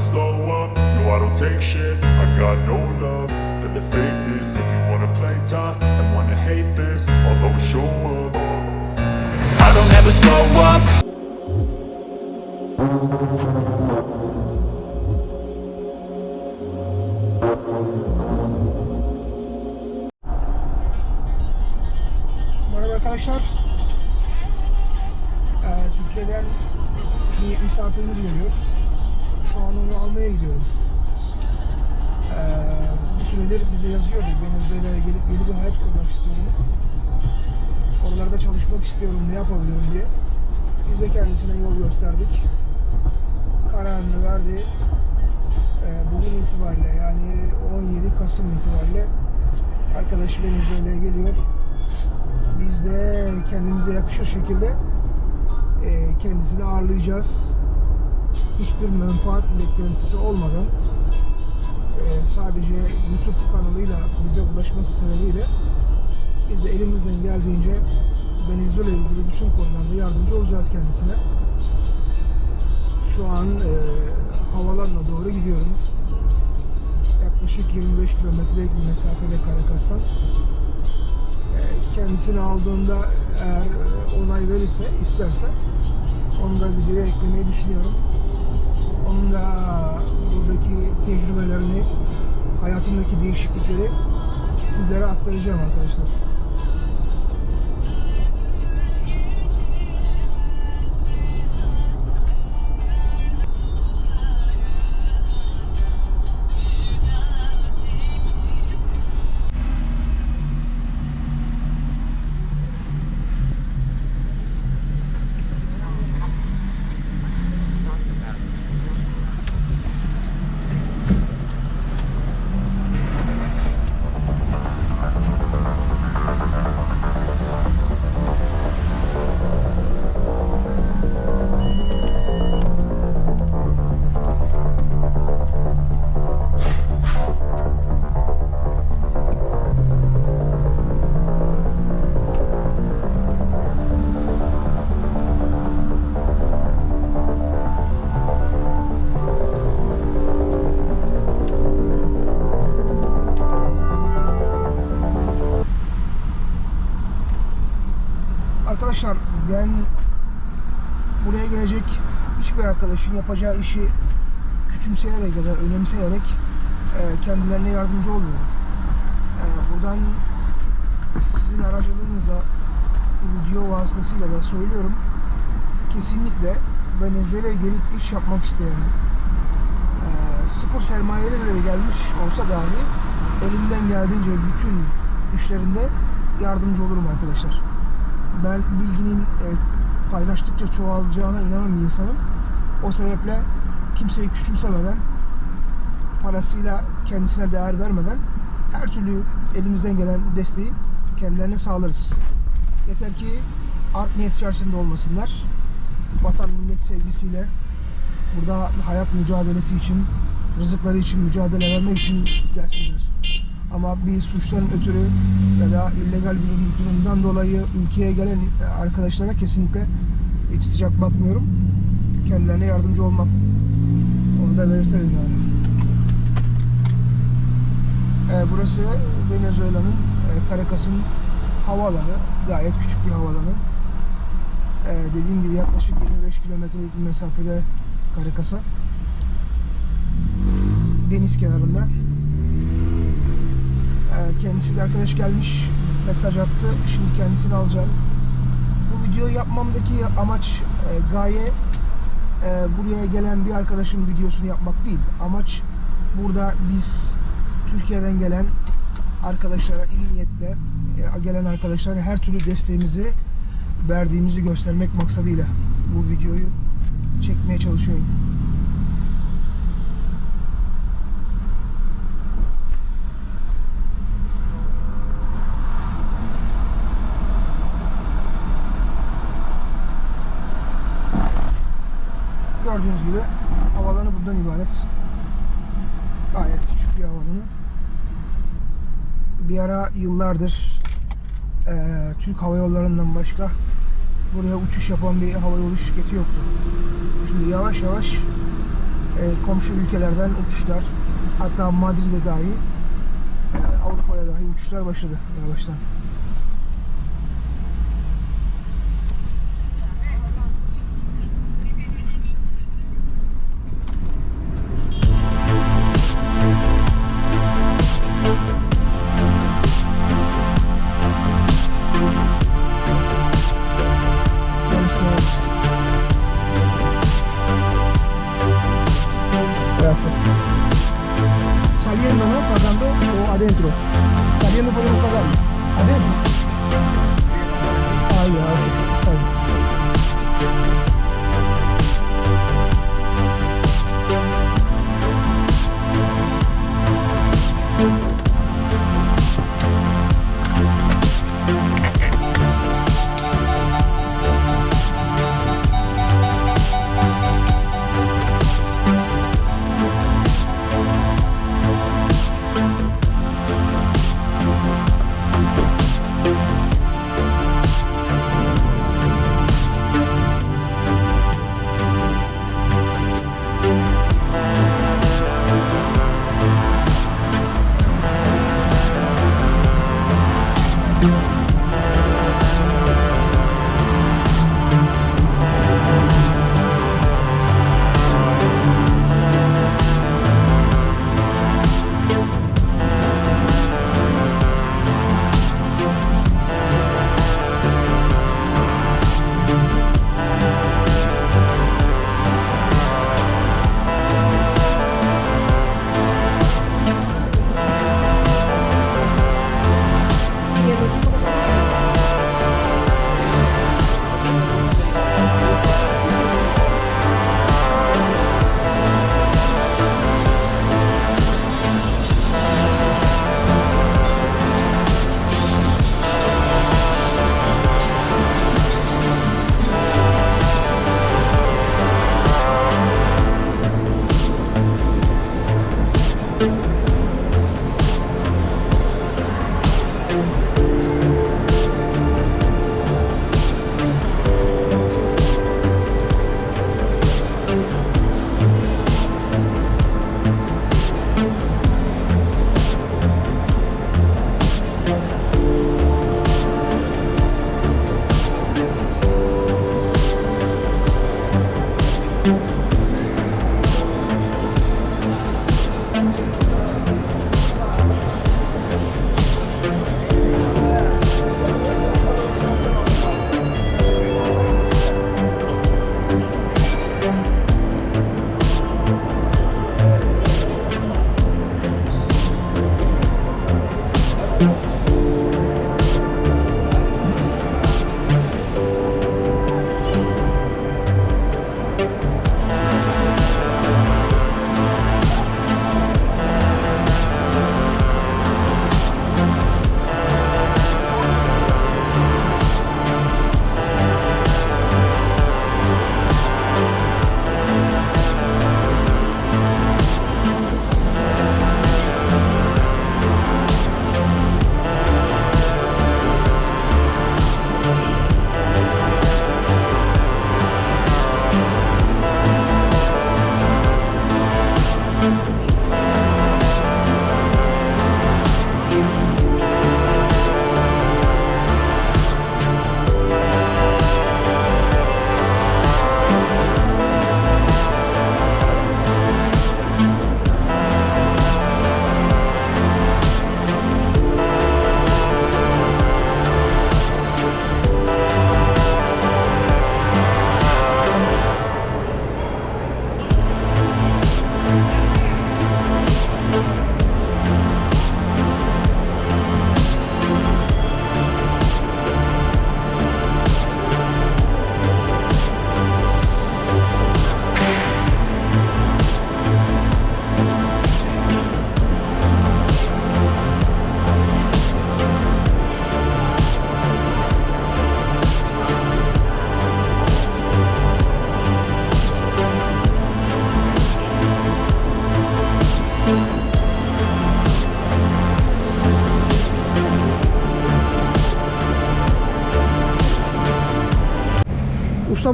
slow up, no I don't take shit. I got no love for the fakeness. If you wanna play tough and wanna hate this I'll always show up. I don't ever slow up. Merhaba arkadaşlar. Türkiye'den bir misafirimiz geliyor. Venezuela'ya gelip yeni bir hayat kurmak istiyorum. Oralarda çalışmak istiyorum, ne yapabilirim diye. Biz de kendisine yol gösterdik. Kararını verdi. Ee, bugün itibariyle yani 17 Kasım itibariyle arkadaş Venezuela'ya geliyor biz de kendimize yakışır şekilde e, kendisini ağırlayacağız. Hiçbir menfaat beklentisi olmadan sadece YouTube kanalıyla bize ulaşması sebebiyle biz de elimizden geldiğince Venezuela ile ilgili bütün konularda yardımcı olacağız kendisine. Şu an e, havalarına doğru gidiyorum. Yaklaşık 25 kilometrelik bir mesafede Karakas'tan. E, kendisini aldığında eğer e, onay verirse, isterse onu da videoya eklemeyi düşünüyorum. Onun da buradaki tecrübelerini, hayatındaki değişiklikleri sizlere aktaracağım arkadaşlar. Arkadaşın yapacağı işi küçümseyerek ya da önemseyerek e, kendilerine yardımcı oluyorum. E, buradan sizin aracılığınızla video vasıtasıyla da söylüyorum. Kesinlikle Venezuela'ya gelip iş yapmak isteyen e, sıfır sermayelerle de gelmiş olsa dahi elimden geldiğince bütün işlerinde yardımcı olurum arkadaşlar ben bilginin e, paylaştıkça çoğalacağına inanan bir insanım. O sebeple kimseyi küçümsemeden, parasıyla kendisine değer vermeden her türlü elimizden gelen desteği kendilerine sağlarız. Yeter ki art niyet içerisinde olmasınlar. Vatan millet sevgisiyle burada hayat mücadelesi için, rızıkları için mücadele vermek için gelsinler. Ama bir suçtan ötürü ya da illegal bir durumdan dolayı ülkeye gelen arkadaşlara kesinlikle hiç sıcak bakmıyorum. Kendilerine yardımcı olmam. Onu da belirtelim yani. Ee, burası Venezuela'nın e, Caracas'ın havaalanı. Gayet küçük bir havaalanı. Ee, dediğim gibi yaklaşık 25 kilometrelik bir mesafede Caracas'a. Deniz kenarında. Ee, Kendisi de arkadaş gelmiş, mesaj attı. Şimdi kendisini alacağım. Bu videoyu yapmamdaki amaç, e, gaye e, buraya gelen bir arkadaşın videosunu yapmak değil. Amaç burada biz Türkiye'den gelen arkadaşlara iyi niyetle e, gelen arkadaşlara her türlü desteğimizi verdiğimizi göstermek maksadıyla bu videoyu çekmeye çalışıyorum. İbaret. Gayet küçük bir havalanı. Bir ara yıllardır eee, Türk Hava Yolları'ndan başka buraya uçuş yapan bir hava yolu şirketi yoktu. Şimdi yavaş yavaş e, komşu ülkelerden uçuşlar hatta Madrid'e dahi e, Avrupa'ya dahi uçuşlar başladı yavaştan. O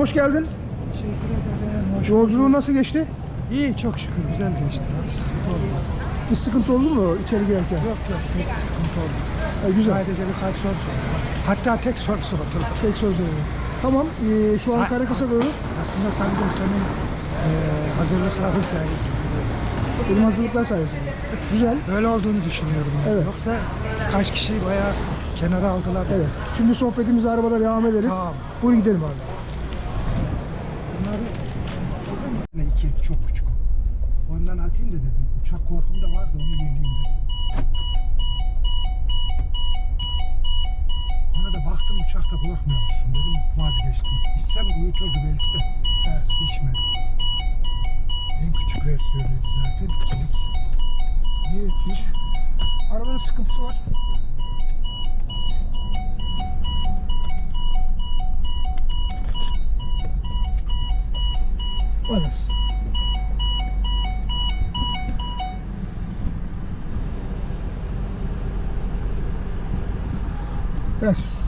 hoş geldin. Teşekkür ederim. Yolculuğu nasıl geçti? İyi çok şükür güzel geçti. Bir sıkıntı olmadı. Bir sıkıntı oldu mu içeri girerken? Yok yok pek bir sıkıntı olmadı. Ha, güzel. Sadece birkaç soru sordular. Hatta tek soru sordular. Tek söz öyle. Tamam, ee, şu an Sa- Karakas'a doğru. Aslında sanırım senin eee hazırlıkların sayesinde. Benim hazırlıklar sayesinde. Güzel. Böyle olduğunu düşünüyorum. ben. Evet. Yoksa kaç kişi bayağı kenara aldılar. Evet. Şimdi sohbetimize arabada devam ederiz. Tamam. Buyurun gidelim abi. Bunları ne iki çok küçük o. Ondan atayım da dedim. Uçak korkum da vardı onu yeneyim dedim. Ona da baktım uçakta korkmuyor musun dedim vazgeçtim. İçsem uyuturdu belki de. Evet. İçmedim. En küçük versiyonuydu zaten. İkilik. Niye? Arabanın sıkıntısı var. Evet. Yes.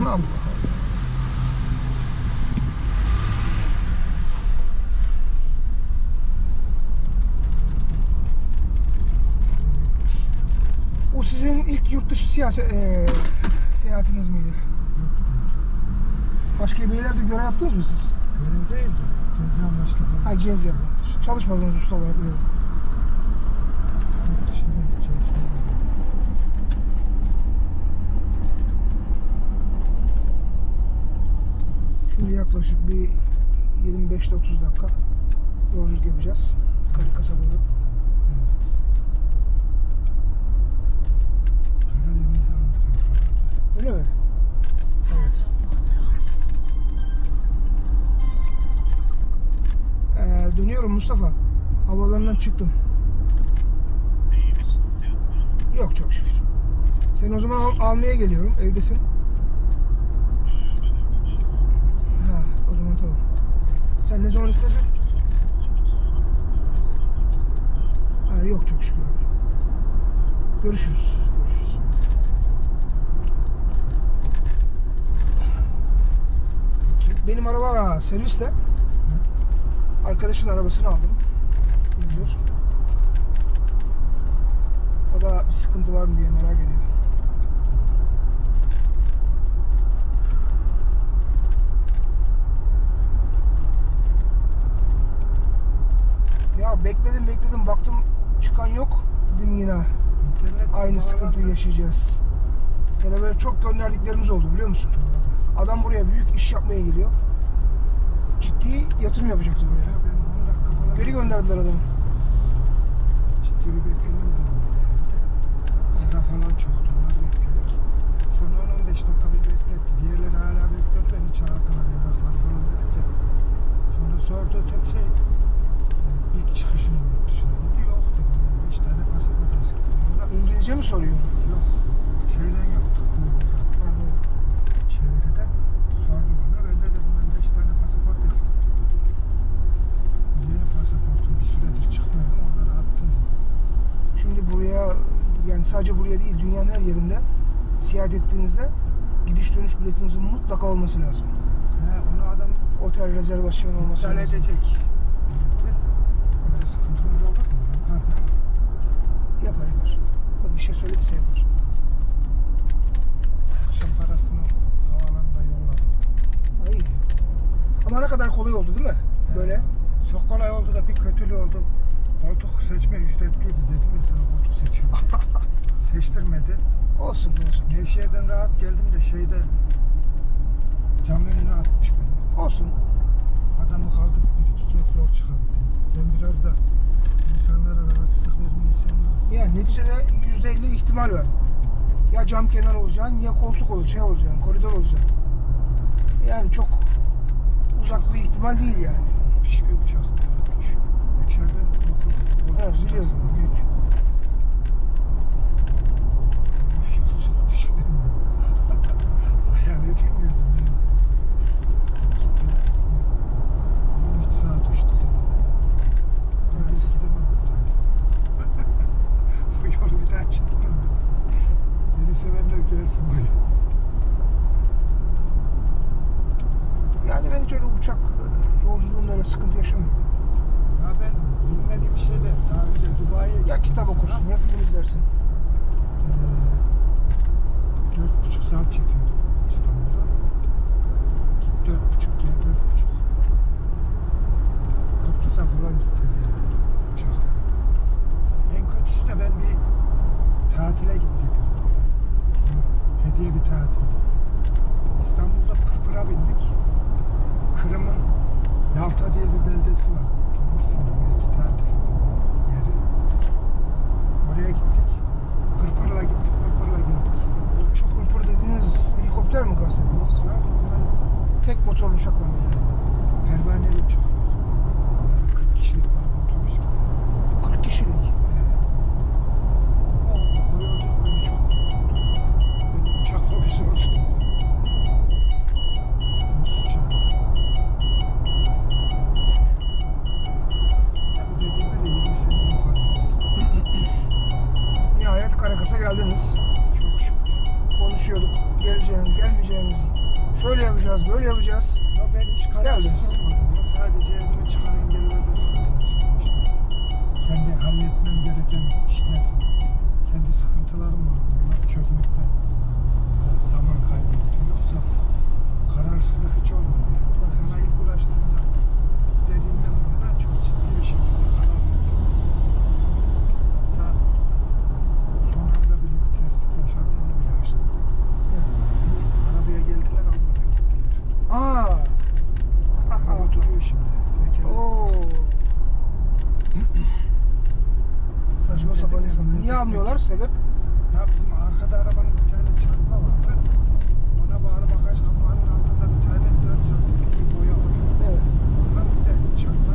Allah Allah. O sizin ilk yurt dışı siyasi, eee, seyahatiniz miydi? Yok değil. Başka bir yerlerde görev yaptınız mı siz? Görev değil de. Gezi amaçlı falan. Ha gez yapın. Çalışmadınız usta olarak. Yurt dışında hiç çalışmadım. Şimdi yaklaşık bir 25 ile 30 dakika yolculuk yapacağız. Karikas'a doğru. Karadeniz'i andırıyor arada. Öyle mi? Evet. Ee, dönüyorum Mustafa. Havalarından çıktım. Yok çok şükür. Seni o zaman al- almaya geliyorum. Evdesin. Ha, o zaman tamam. Sen ne zaman istersen? Ha, yok çok şükür abi. Görüşürüz. Görüşürüz. Benim araba serviste. Arkadaşın arabasını aldım. Diyor. O da bir sıkıntı var mı diye merak ediyor. Ya bekledim bekledim baktım çıkan yok. Dedim yine İnternet aynı sıkıntıyı yaşayacağız. Yani böyle çok gönderdiklerimiz oldu biliyor musun? Adam buraya büyük iş yapmaya geliyor. Ciddi yatırım yapacaktı Ya buraya. ben 10 dakika falan Geri gönderdiler adamı. ciddi bir beklemem. Sıra falan çoktu. Onlar bekledik. Sonra 10-15 dakika bir bekletti. Diğerleri hala bekliyordu. Beni çağırdılar evraklar falan verince. Sonra sorduğu tek şey e, ilk çıkışın yurt dışına dedi. Yok dedim. Ben 5 tane pasaport eskittim. İngilizce mi soruyor? Yok. Şeyden yaptık Google'dan. Ha, böyle. Çeviride sordu bana. Ben de dedim ben 5 tane pasaport eskittim. Yeni pasaportum bir süredir çıkmıyordu. Onları attım. Şimdi buraya yani sadece buraya değil dünyanın her yerinde seyahat ettiğinizde gidiş dönüş biletinizin mutlaka olması lazım. He, onu adam Otel rezervasyonu olması iptal lazım. edecek. Milleti. Öyle sıkıntımız olur mu? Yapar. Yapar bir şey söylediyse yapar. Akşam parasını havalanında yolladım. İyi. Ama ne kadar kolay oldu değil mi? Böyle. Çok kolay oldu da bir kötülüğü oldu. Koltuk seçme ücretliydi dedim ya sana koltuk seçiyorum. Seçtirmedi. Olsun olsun. Nevşehir'den rahat geldim de şeyde cam önüne atmış beni. Olsun. Adamı kaldık bir iki kez zor çıkardım. Ben biraz da insanlara rahatsızlık vermeyi sevmem. Yani neticede yüzde elli ihtimal var. Ya cam kenarı olacaksın ya koltuk olacaksın, şey olacaksın, koridor olacaksın. Yani çok uzak bir ihtimal değil yani müthiş bir uçak. Üç, üçerde dokuz. Evet biliyorum. Büyük. Yolculuk düşünemiyorum. Hayal edemiyordum. Yani. Gittim. 13 saat uçtuk havada. Yani. Evet. Gidemem buradan. Bu yolu bir daha çıkmıyorum. Beni sevenler gelsin buraya. Sıkıntı yaşamıyorum. Ya ben bilmediğim bir şeyde daha önce Dubai'ye Ya kitap okursun ya film izlersin. Ee, dört buçuk saat çekiyordum İstanbul'da. Git dört buçuk gel dört buçuk. Kıbrıs'a falan gittim geldim uçakla. En kötüsü de ben bir tatile gittim. Bizim hediye bir tatil. İstanbul'da Pırpır'a bindik. Kırım'ın Yalta diye bir beldesi var. Duymuşsundur belki tatil yeri. Oraya gittik. Pırpır'la gittik, Pırpır'la geldik. Çok hırpır dediğiniz helikopter mi kastediyorsunuz? Tek motorlu uçaklar mı? pervaneli uçak. Böyle 40 kişilik falan otobüs gibi. 40 kişilik. Geldiniz. Çok şükür. Konuşuyorduk. Geleceğiniz, gelmeyeceğiniz. Şöyle yapacağız, böyle yapacağız. Ya ben hiç kararsız Geldiniz. olmadım ya. Sadece önüme çıkan engellerde sıkıntı yaşamıştım. Kendi halletmem gereken işler, kendi sıkıntılarım var. Bunları çözmekte biraz zaman kaybettim. Yoksa kararsızlık hiç olmadı yani. Sana ilk ulaştığımda dediğimden bu yana çok ciddi bir şekilde karar verdim. Hatta son anda bir yaşadım, onu bile açtım. Evet. Arabaya geldiler, almadan gittiler. Aa. Araba duruyor şimdi. Lekeli. Oo. Saçma sapan insanlar. Niye almıyorlar? Sebep? Ya bizim arkada arabanın bir tane çarpma vardı. Ona bağlı bagaj kapağının altında bir tane 4 santimlik bir boya var. Evet. Ondan bir de çarpmanın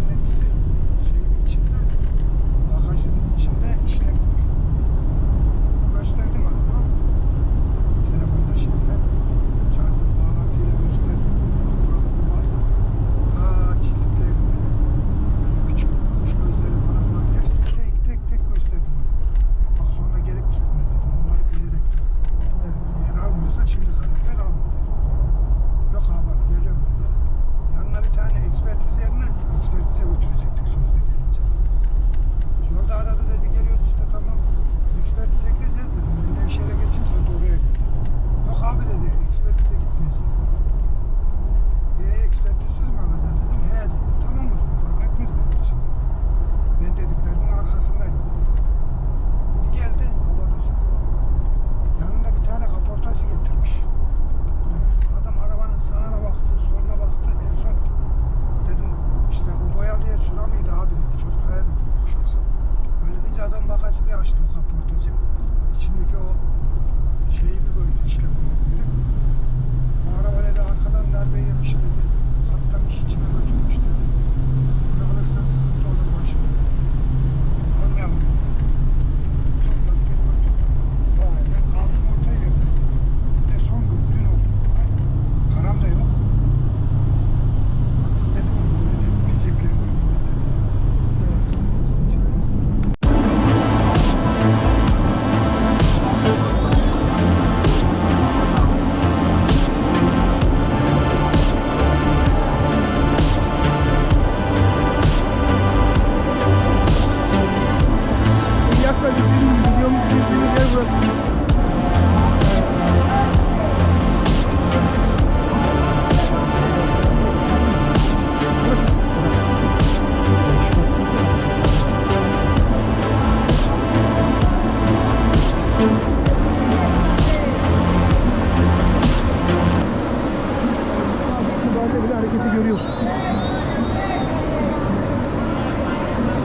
görüyorsun.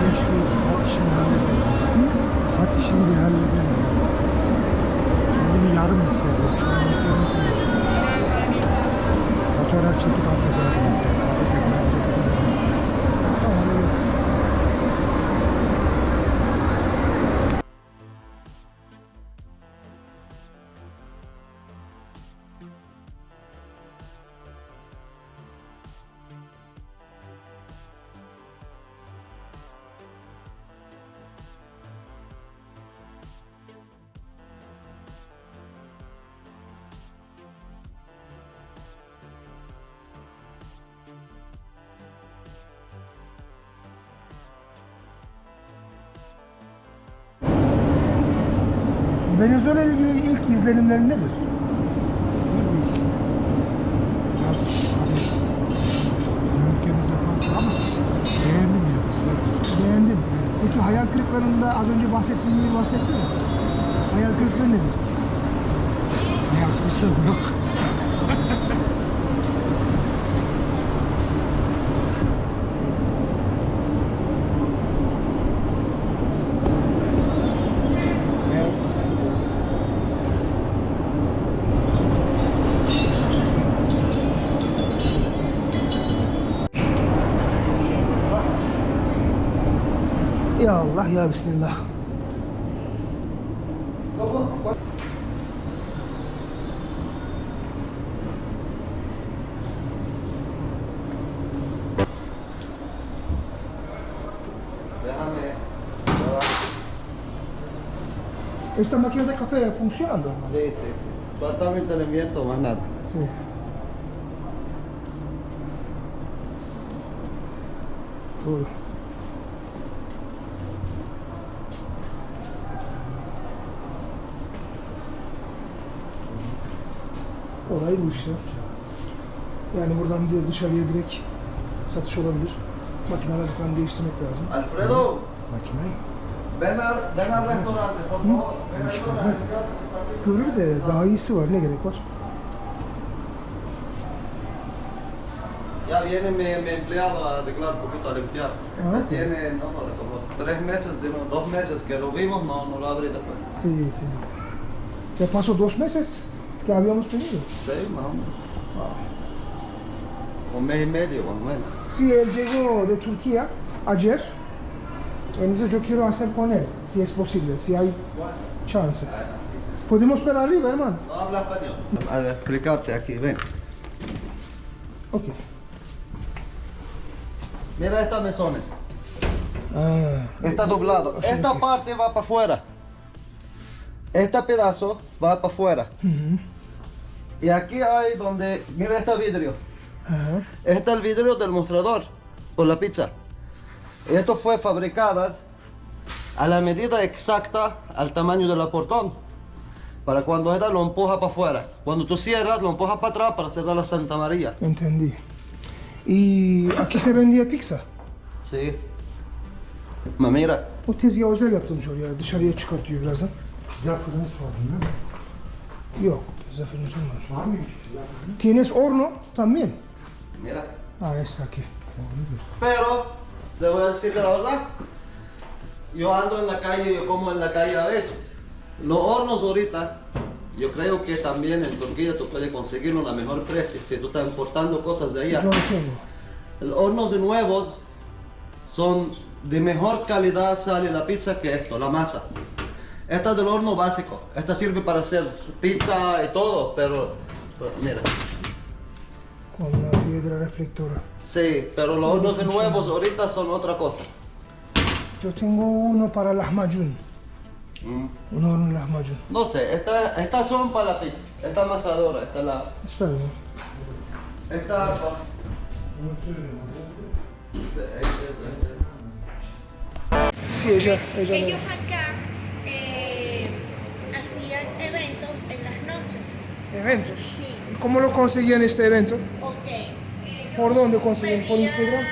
Ben şu hatişimi halledelim. Hatişimi bir halledelim. Kendimi yarım hissediyorum. Şu an yeterli. Fotoğraf çekip atacağım. Venezuela ile ilgili ilk izlenimlerin nedir? Bizim ülkemizde farklı ama beğendim ya. Güzel. Beğendim. Peki hayal kırıklarında az önce bahsettiğin gibi bahsetsene. Hayal kırıklığı nedir? Ne yapmışım yok. Ya Allah ya Bismillah. Déjame. Esta máquina de café funciona normal. Sí, sí. Falta mi entrenamiento, más nada. Sí. Todo. Olay bu işte. Yani buradan diyor dışarıya direkt satış olabilir. Makineler falan değiştirmek lazım. Alfredo, Makine. favor. Ven al restaurante. Görür de daha iyisi var. Ne gerek var? Ya viene mi, mi empleado a arreglar poquito, a limpiar. Tiene, no, como tres meses, dos meses que lo vimos, no, no lo abrí después. Sí, sí. Ya pasó dos meses que habíamos tenido. Sí, más o menos. Un mes y medio, más o menos. Sí, él llegó de Turquía ayer. Entonces yo quiero hacer con él, si es posible, si hay chance. Podemos ver arriba, hermano. No habla español. A explicarte aquí, ven. Ok. Mira estas mesones. Ah, Está doblado. Esta parte va para afuera. Este pedazo va para afuera. Y aquí hay donde, mira este vidrio. ajá. Este es el vidrio del mostrador por la pizza. Esto fue fabricada a la medida exacta al tamaño del portón. Para cuando esta lo empuja para afuera. Cuando tú cierras, lo empujas para atrás para cerrar la Santa María. Entendí. Y aquí se vendía pizza. Sí. Ma mira, O tezgahı özel yaptım şuraya. Dışarıya çıkartıyor birazdan. Pizza fırını sordun değil mi? Yok, fırını sormadım. Var mıymış? ¿Tienes horno también? mira. Ah, está aquí. Pero, te voy a decir la verdad. Yo ando en la calle, yo como en la calle a veces. Los hornos ahorita, yo creo que también en Turquía tú puedes conseguirlo a mejor precio si tú estás importando cosas de allá. Yo lo tengo. Los hornos nuevos son de mejor calidad sale la pizza que esto, la masa. Esta es del horno básico. Esta sirve para hacer pizza y todo, pero, pero mira. Con la piedra reflectora. Sí, pero los hornos nuevos ahorita son otra cosa. Yo tengo uno para lahmacun. Mm. Un horno lahmacun. No sé, esta- estas son para la pizza. Esta amasadora, esta es la. Está bien. Esta. Sí, Sí, ella, ella ¿Eventos? Sí, ¿Y cómo lo conseguían este evento? ok. ¿Por dónde consiguen? ¿Por pedían- Instagram?